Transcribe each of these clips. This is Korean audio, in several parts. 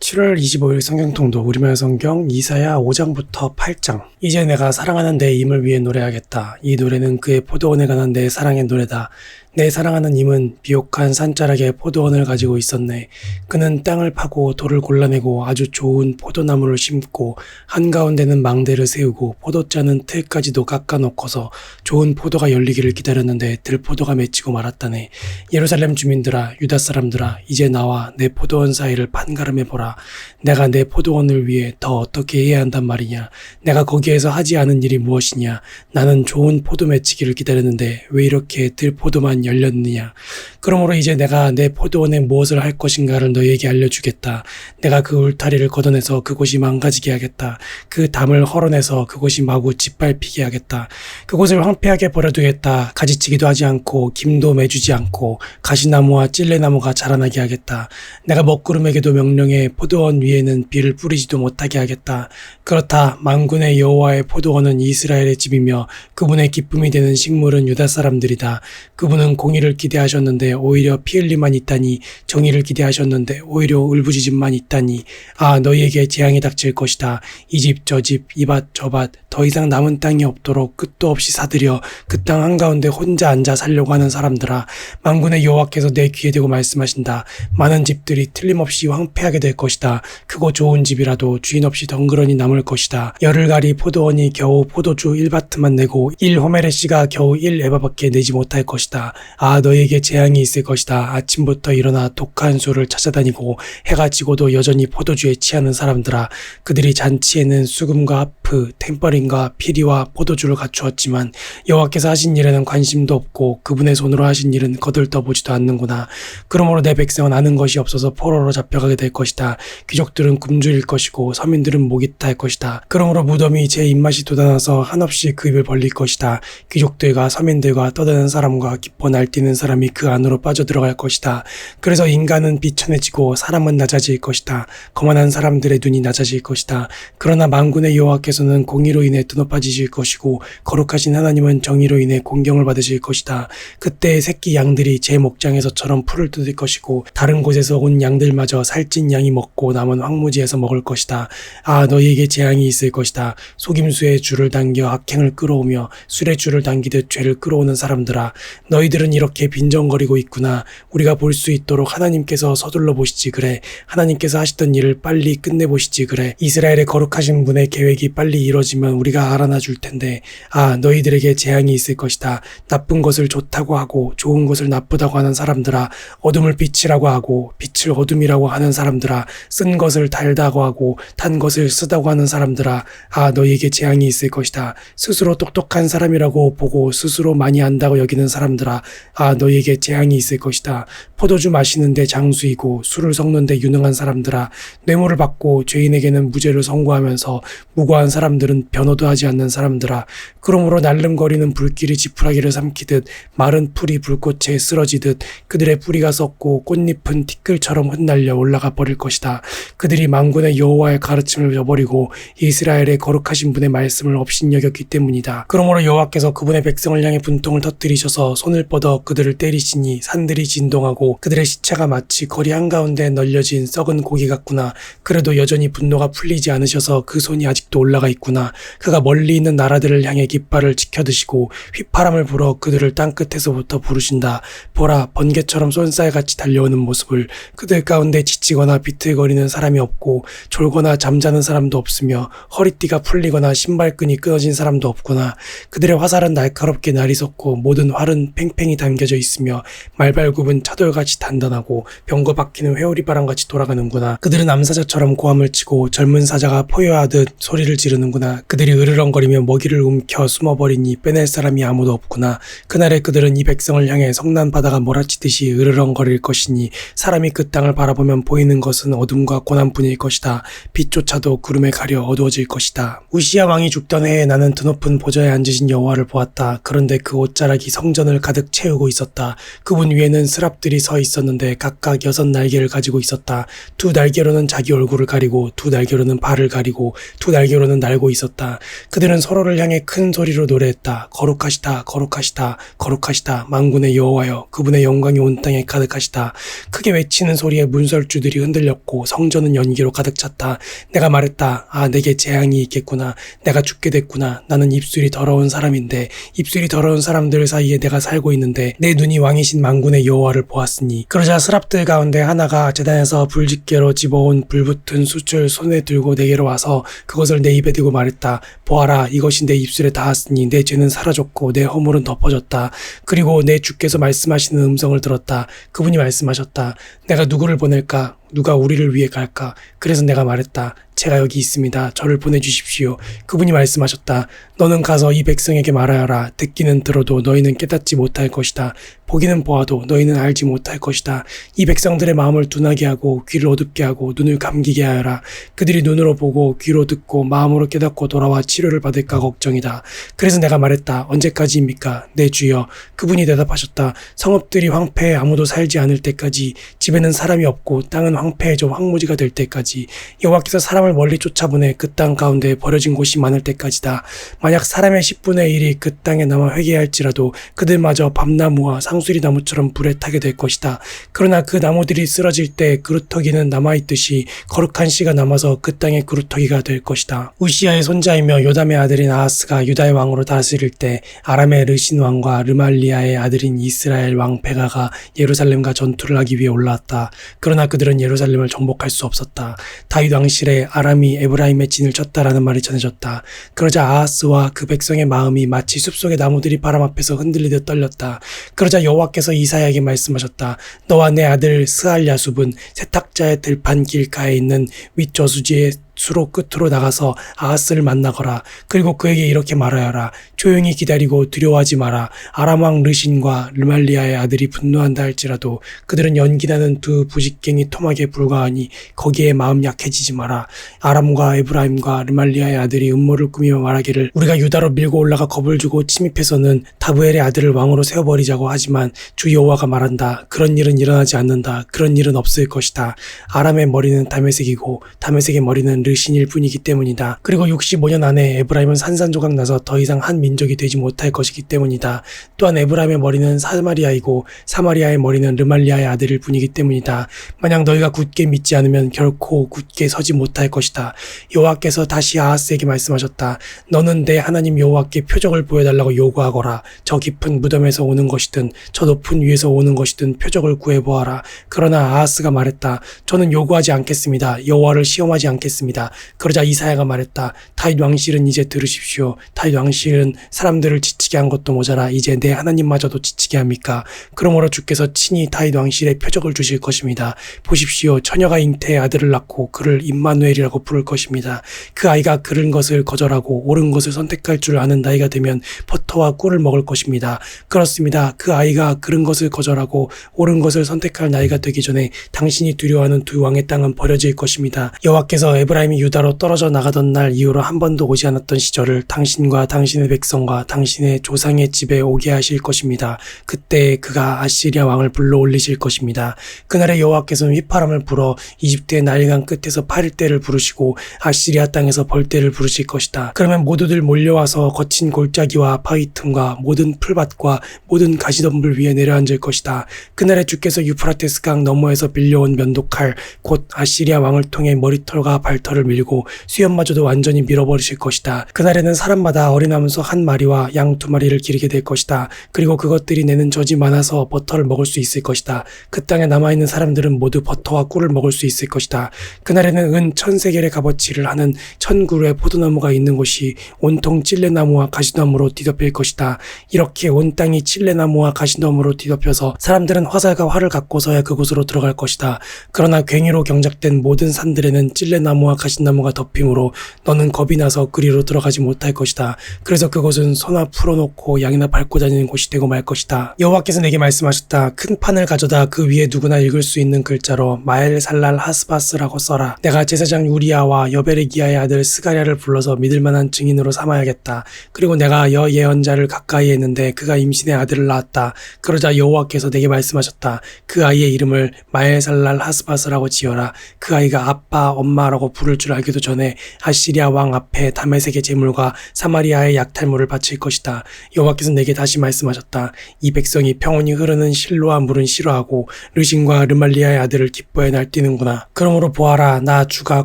7월 25일 성경통도 우리말 성경 이사야 5장부터 8장 이제 내가 사랑하는 내 임을 위해 노래하겠다. 이 노래는 그의 포도원에 관한 내 사랑의 노래다. 내 사랑하는 임은 비옥한 산자락에 포도원을 가지고 있었네. 그는 땅을 파고 돌을 골라내고 아주 좋은 포도나무를 심고 한가운데는 망대를 세우고 포도짜는 틀까지도 깎아놓고서 좋은 포도가 열리기를 기다렸는데 들포도가 맺히고 말았다네. 예루살렘 주민들아 유다 사람들아 이제 나와 내 포도원 사이를 판가름해 보라. 내가 내 포도원을 위해 더 어떻게 해야 한단 말이냐. 내가 거기에서 하지 않은 일이 무엇이냐. 나는 좋은 포도 맺히기를 기다렸는데 왜 이렇게 들포도만 열렸느냐. 그러므로 이제 내가 내 포도원에 무엇을 할 것인가를 너에게 알려주겠다. 내가 그 울타리를 걷어내서 그곳이 망가지게 하겠다. 그 담을 헐어내서 그곳이 마구 짓밟히게 하겠다. 그곳을 황폐하게 버려두겠다. 가지치기도 하지 않고 김도 매주지 않고 가시나무와 찔레나무가 자라나게 하겠다. 내가 먹구름에게도 명령해 포도원 위에는 비를 뿌리지도 못하게 하겠다. 그렇다. 만군의 여호와의 포도원은 이스라엘의 집이며 그분의 기쁨이 되는 식물은 유다 사람들이다. 그분은 공의를 기대하셨는데 오히려 피 흘림만 있다니 정의를 기대하셨는데 오히려 울부짖음만 있다니 아 너희에게 재앙이 닥칠 것이다. 이 집 저 집 이 밭 저밭 더 이상 남은 땅이 없도록 끝도 없이 사들여 그 땅 한가운데 혼자 앉아 살려고 하는 사람들아 만군의 여호와께서 내 귀에 대고 말씀하신다. 많은 집들이 틀림없이 황폐하게 될 것이다. 크고 좋은 집이라도 주인 없이 덩그러니 남을 것이다. 열흘가리 포도원이 겨우 포도주 1바트만 내고 1호메레시가 겨우 1에바밖에 내지 못할 것이다. 아 너희에게 재앙이 있을 것이다. 아침부터 일어나 독한 술을 찾아다니고 해가 지고도 여전히 포도주에 취하는 사람들아 그들이 잔치에는 수금과 하프, 템퍼 린과 피리와 포도주를 갖추었지만 여호와께서 하신 일에는 관심도 없고 그분의 손으로 하신 일은 거들떠보지도 않는구나. 그러므로 내 백성은 아는 것이 없어서 포로로 잡혀가게 될 것이다. 귀족들은 굶주릴 것이고 서민들은 목이 탈 것이다. 그러므로 무덤이 제 입맛이 돋아나서 한없이 그 입을 벌릴 것이다. 귀족들과 서민들과 떠드는 사람과 기뻐 날뛰는 사람이 그 안으로 빠져들어갈 것이다. 그래서 인간은 비천해지고 사람은 낮아질 것이다. 거만한 사람들의 눈이 낮아질 것이다. 그러나 만군의 여호와께서는 공의로 인해 드높아지실 것이고 거룩하신 하나님은 정의로 인해 공경을 받으실 것이다. 그때 새끼 양들이 제 목장에서처럼 풀을 뜯을 것이고 다른 곳에서 온 양들마저 살찐 양이 먹고 남은 황무지에서 먹을 것이다. 아 너희에게 재앙이 있을 것이다. 속임수에 줄을 당겨 악행을 끌어오며 술에 줄을 당기듯 죄를 끌어오는 사람들아 너희들은 이렇게 빈정거리고 있구나. 우리가 볼 수 있도록 하나님께서 서둘러 보시지 그래. 하나님께서 하시던 일을 빨리 끝내 보시지 그래. 이스라엘의 거룩하신 분의 계획이 빨리 이뤄지면 우리가 알아나 줄 텐데 아 너희들에게 재앙이 있을 것이다. 나쁜 것을 좋다고 하고 좋은 것을 나쁘다고 하는 사람들아 어둠을 빛이라고 하고 빛을 어둠이라고 하는 사람들아 쓴 것을 달다고 하고 탄 것을 쓰다고 하는 사람들아 아 너희에게 재앙이 있을 것이다. 스스로 똑똑한 사람이라고 보고 스스로 많이 안다고 여기는 사람들아 아 너희에게 재앙이 있을 것이다. 포도주 마시는데 장수이고 술을 섞는데 유능한 사람들아 뇌물을 받고 죄인에게는 무죄를 선고하면서 무고한 사람들은 변호 도 하지 않는 사람들아 그러므로 날름거리는 불길이 지푸라기를 삼키듯 마른 풀이 불꽃에 쓰러지듯 그들의 뿌리가 썩고 꽃잎은 티끌처럼 흩날려 올라가 버릴 것이다. 그들이 망군의 여호와의 가르침을 저버리고 이스라엘의 거룩하신 분의 말씀을 업신여겼기 때문이다. 그러므로 여호와께서 그분의 백성을 향해 분통을 터뜨리셔서 손을 뻗어 그들을 때리시니 산들이 진동하고 그들의 시체가 마치 거리 한가운데 널려진 썩은 고기 같구나. 그래도 여전히 분노가 풀리지 않으셔서 그 손이 아직도 올라가 있구나. 그가 멀리 있는 나라들을 향해 깃발을 지켜드시고 휘파람을 불어 그들을 땅끝에서부터 부르신다. 보라 번개처럼 쏜살같이 달려오는 모습을 그들 가운데 지치거나 비틀거리는 사람이 없고 졸거나 잠자는 사람도 없으며 허리띠가 풀리거나 신발끈이 끊어진 사람도 없구나. 그들의 화살은 날카롭게 날이 섰고 모든 활은 팽팽히 담겨져 있으며 말발굽은 차돌같이 단단하고 병거 박히는 회오리 바람같이 돌아가는구나. 그들은 암사자처럼 고함을 치고 젊은 사자가 포효하듯 소리를 지르는구나. 그들이 으르렁거리며 먹이를 움켜 숨어버리니 빼낼 사람이 아무도 없구나. 그날에 그들은 이 백성을 향해 성난 바다가 몰아치듯이 으르렁거릴 것이니 사람이 그 땅을 바라보면 보이는 것은 어둠과 고난뿐일 것이다. 빛조차도 구름에 가려 어두워질 것이다. 우시아 왕이 죽던 해에 나는 드높은 보좌에 앉으신 여호와를 보았다. 그런데 그 옷자락이 성전을 가득 채우고 있었다. 그분 위에는 스랍들이 서 있었는데 각각 여섯 날개를 가지고 있었다. 두 날개로는 자기 얼굴을 가리고 두 날개로는 발을 가리고 두 날개로는 날고 있었다. 그들은 서로를 향해 큰 소리로 노래했다. 거룩하시다, 거룩하시다, 거룩하시다. 만군의 여호와여, 그분의 영광이 온 땅에 가득하시다. 크게 외치는 소리에 문설주들이 흔들렸고 성전은 연기로 가득 찼다. 내가 말했다. 아, 내게 재앙이 있겠구나. 내가 죽게 됐구나. 나는 입술이 더러운 사람인데 입술이 더러운 사람들 사이에 내가 살고 있는데 내 눈이 왕이신 만군의 여호와를 보았으니 그러자 스랍들 가운데 하나가 재단에서 불집게로 집어온 불붙은 숯을 손에 들고 내게로 와서 그것을 내 입에 대고 말했다. 보아라, 이것이 내 입술에 닿았으니 내 죄는 사라졌고 내 허물은 덮어졌다. 그리고 내 주께서 말씀하시는 음성을 들었다. 그분이 말씀하셨다. 내가 누구를 보낼까? 누가 우리를 위해 갈까? 그래서 내가 말했다. 제가 여기 있습니다. 저를 보내주십시오. 그분이 말씀하셨다. 너는 가서 이 백성에게 말하여라. 듣기는 들어도 너희는 깨닫지 못할 것이다. 보기는 보아도 너희는 알지 못할 것이다. 이 백성들의 마음을 둔하게 하고 귀를 어둡게 하고 눈을 감기게 하여라. 그들이 눈으로 보고 귀로 듣고 마음으로 깨닫고 돌아와 치료를 받을까 걱정이다. 그래서 내가 말했다. 언제까지입니까? 내 주여. 그분이 대답하셨다. 성읍들이 황폐해 아무도 살지 않을 때까지 집에는 사람이 없고 땅은 황폐해져 황무지가 될 때까지 여호와께서 사람을 멀리 쫓아보내 그 땅 가운데 버려진 곳이 많을 때까지다. 만약 사람의 10분의 1이 그 땅에 남아 회개할지라도 그들마저 밤나무와 상수리 나무처럼 불에 타게 될 것이다. 그러나 그 나무들이 쓰러질 때 그루터기는 남아있듯이 거룩한 씨가 남아서 그 땅의 그루터기가 될 것이다. 우시아의 손자이며 요담의 아들인 아하스가 유다의 왕으로 다스릴 때 아람의 르신 왕과 르말리아의 아들인 이스라엘 왕 베가가 예루살렘과 전투를 하기 위해 올라왔다. 그러나 그들은 예루살렘을 정복할 수 없었다. 다윗 왕실에 아람이 에브라임의 진을 쳤다라는 말이 전해졌다. 그러자 아하스와 그 백성의 마음이 마치 숲속의 나무들이 바람 앞에서 흔들리듯 떨렸다. 그러자 여호와께서 이사야에게 말씀하셨다. 너와 내 아들 스알 야숲은 세탁자의 들판 길가에 있는 윗저수지의 수로 끝으로 나가서 아하스를 만나거라. 그리고 그에게 이렇게 말하여라. 조용히 기다리고 두려워하지 마라. 아람왕 르신과 르말리아의 아들이 분노한다 할지라도 그들은 연기나는 두 부직갱이 토막에 불과하니 거기에 마음 약해지지 마라. 아람과 에브라임과 르말리아의 아들이 음모를 꾸미며 말하기를 우리가 유다로 밀고 올라가 겁을 주고 침입해서는 다브엘의 아들을 왕으로 세워버리자고 하지만 주 여호와가 말한다. 그런 일은 일어나지 않는다. 그런 일은 없을 것이다. 아람의 머리는 다메색이고 다메색의 머리는 르신일 뿐이기 때문이다. 그리고 65년 안에 에브라임은 산산조각 나서 더 이상 한 민족이 되지 못할 것이기 때문이다. 또한 에브라임의 머리는 사마리아이고 사마리아의 머리는 르말리아의 아들일 뿐이기 때문이다. 만약 너희가 굳게 믿지 않으면 결코 굳게 서지 못할 것이다. 여호와께서 다시 아하스에게 말씀하셨다. 너는 내 하나님 여호와께 표적을 보여달라고 요구하거라. 저 깊은 무덤에서 오는 것이든 저 높은 위에서 오는 것이든 표적을 구해보아라. 그러나 아하스가 말했다. 저는 요구하지 않겠습니다. 여호와를 시험하지 않겠습니다. 그러자 이사야가 말했다. 다윗 왕실은 이제 들으십시오. 다윗 왕실은 사람들을 지치게 한 것도 모자라 이제 내 하나님마저도 지치게 합니까? 그러므로 주께서 친히 다윗 왕실에 표적을 주실 것입니다. 보십시오. 처녀가 잉태의 아들을 낳고 그를 임마누엘이라고 부를 것입니다. 그 아이가 그른 것을 거절하고 옳은 것을 선택할 줄 아는 나이가 되면 버터와 꿀을 먹을 것입니다. 그렇습니다. 그 아이가 그른 것을 거절하고 옳은 것을 선택할 나이가 되기 전에 당신이 두려워하는 두 왕의 땅은 버려질 것입니다. 여호와께서 에브라임 이 유다로 떨어져 나가던 날 이후로 한 번도 오지 않았던 시절을 당신과 당신의 백성과 당신의 조상의 집에 오게 하실 것입니다. 그때 그가 아시리아 왕을 불러 올리실 것입니다. 그날에 여호와께서는 휘파람을 불어 이집트의 나일강 끝에서 파릴대를 부르시고 아시리아 땅에서 벌대를 부르실 것이다. 그러면 모두들 몰려와서 거친 골짜기와 파이틈과 모든 풀밭과 모든 가시덤불 위에 내려앉을 것이다. 그날에 주께서 유프라테스 강 너머에서 빌려온 면도칼 곧 아시리아 왕을 통해 머리털과 발털 을 밀고 수염마저도 완전히 밀어버리실 것이다. 그날에는 사람마다 어린 암소 한 마리와 양 두 마리를 기르게 될 것이다. 그리고 그것들이 내는 젖이 많아서 버터를 먹을 수 있을 것이다. 그 땅에 남아있는 사람들은 모두 버터와 꿀을 먹을 수 있을 것이다. 그날에는 은 천세겔의 값어치를 하는 천 그루의 포도나무가 있는 곳이 온통 찔레나무와 가시나무로 뒤덮일 것이다. 이렇게 온 땅이 찔레나무와 가시나무로 뒤덮여서 사람들은 화살과 활을 갖고서야 그곳으로 들어갈 것이다. 그러나 괭이로 경작된 모든 산들에는 찔레나무와 가시나무가 덮이므로 너는 겁이 나서 그리로 들어가지 못할 것이다. 그래서 그곳은 소나 풀어놓고 양이나 밟고 다니는 곳이 되고 말 것이다. 여호와께서 내게 말씀하셨다. 큰 판을 가져다 그 위에 누구나 읽을 수 있는 글자로 마엘살랄 하스바스라고 써라. 내가 제사장 우리아와 여베르기야의 아들 스가랴를 불러서 믿을 만한 증인으로 삼아야겠다. 그리고 내가 여 예언자를 가까이 했는데 그가 임신의 아들을 낳았다. 그러자 여호와께서 내게 말씀하셨다. 그 아이의 이름을 마엘살랄 하스바스라고 지어라. 그 아이가 아빠, 엄마라고 부를 부를 줄 알기도 전에 아시리아 왕 앞에 다메섹의 제물과 사마리아의 약탈물을 바칠 것이다. 여호와께서 내게 다시 말씀하셨다. 이 백성이 평온히 흐르는 실로와 물은 싫어하고 르신과 르말리아의 아들을 기뻐해 날뛰는구나. 그러므로 보아라 나 주가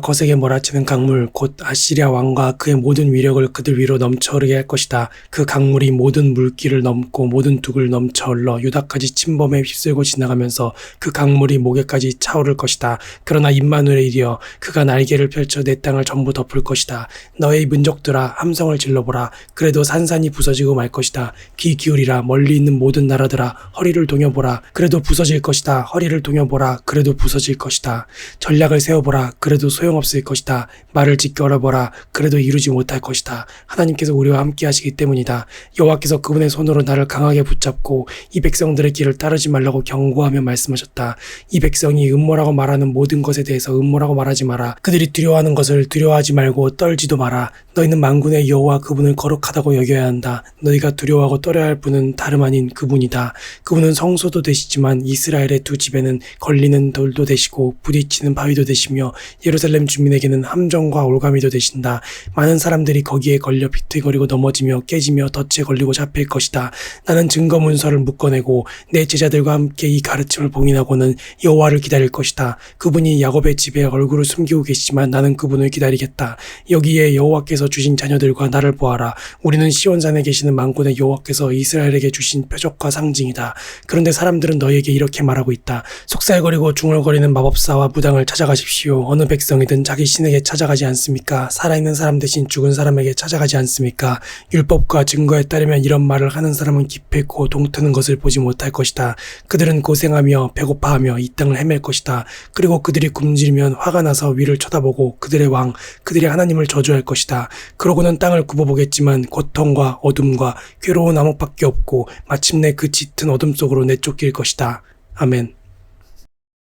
거세게 몰아치는 강물 곧 아시리아 왕과 그의 모든 위력을 그들 위로 넘쳐 흐르게 할 것이다. 그 강물이 모든 물길을 넘고 모든 둑을 넘쳐 흘러 유다까지 침범에 휩쓸고 지나가면서 그 강물이 목에까지 차오를 것이다. 그러나 임마누엘의 일이여 그가 날개를 펼쳐 내 땅을 전부 덮을 것이다. 너의 민족들아 함성을 질러보라. 그래도 산산이 부서지고 말 것이다. 귀 기울이라 멀리 있는 모든 나라들아 허리를 동여보라. 그래도 부서질 것이다. 허리를 동여보라. 그래도 부서질 것이다. 전략을 세워보라. 그래도 소용없을 것이다. 말을 지켜보라. 그래도 이루지 못할 것이다. 하나님께서 우리와 함께 하시기 때문이다. 여호와께서 그분의 손으로 나를 강하게 붙잡고 이 백성들의 길을 따르지 말라고 경고하며 말씀하셨다. 이 백성이 음모라고 말하는 모든 것에 대해서 음모라고 말하지 마라. 그들이 두려 워하는 것을 두려워하지 말고 떨지도 마라. 너희는 만군의 여호와 그분을 거룩하다고 여겨야 한다. 너희가 두려워하고 떨어야 할 분은 다름 아닌 그분이다. 그분은 성소도 되시지만 이스라엘의 두 집에는 걸리는 돌도 되시고 부딪히는 바위도 되시며 예루살렘 주민에게는 함정과 올가미도 되신다. 많은 사람들이 거기에 걸려 비틀거리고 넘어지며 깨지며 덫에 걸리고 잡힐 것이다. 나는 증거 문서를 묶어내고 내 제자들과 함께 이 가르침을 봉인하고는 여호와를 기다릴 것이다. 그분이 야곱의 집에 얼굴을 숨기고 계시지만 나는 그분을 기다리겠다. 여기에 여호와께서 주신 자녀들과 나를 보아라. 우리는 시온산에 계시는 만군의 여호와께서 이스라엘에게 주신 표적과 상징이다. 그런데 사람들은 너희에게 이렇게 말하고 있다. 속살거리고 중얼거리는 마법사와 무당을 찾아가십시오. 어느 백성이든 자기 신에게 찾아가지 않습니까? 살아있는 사람 대신 죽은 사람에게 찾아가지 않습니까? 율법과 증거에 따르면 이런 말을 하는 사람은 기필코 동트는 것을 보지 못할 것이다. 그들은 고생하며 배고파하며 이 땅을 헤맬 것이다. 그리고 그들이 굶주리면 화가 나서 위를 쳐다보 고 그들의 왕, 그들의 하나님을 저주할 것이다. 그러고는 땅을 굽어보겠지만 고통과 어둠과 괴로운 암흑밖에 없고 마침내 그 짙은 어둠 속으로 내쫓길 것이다. 아멘.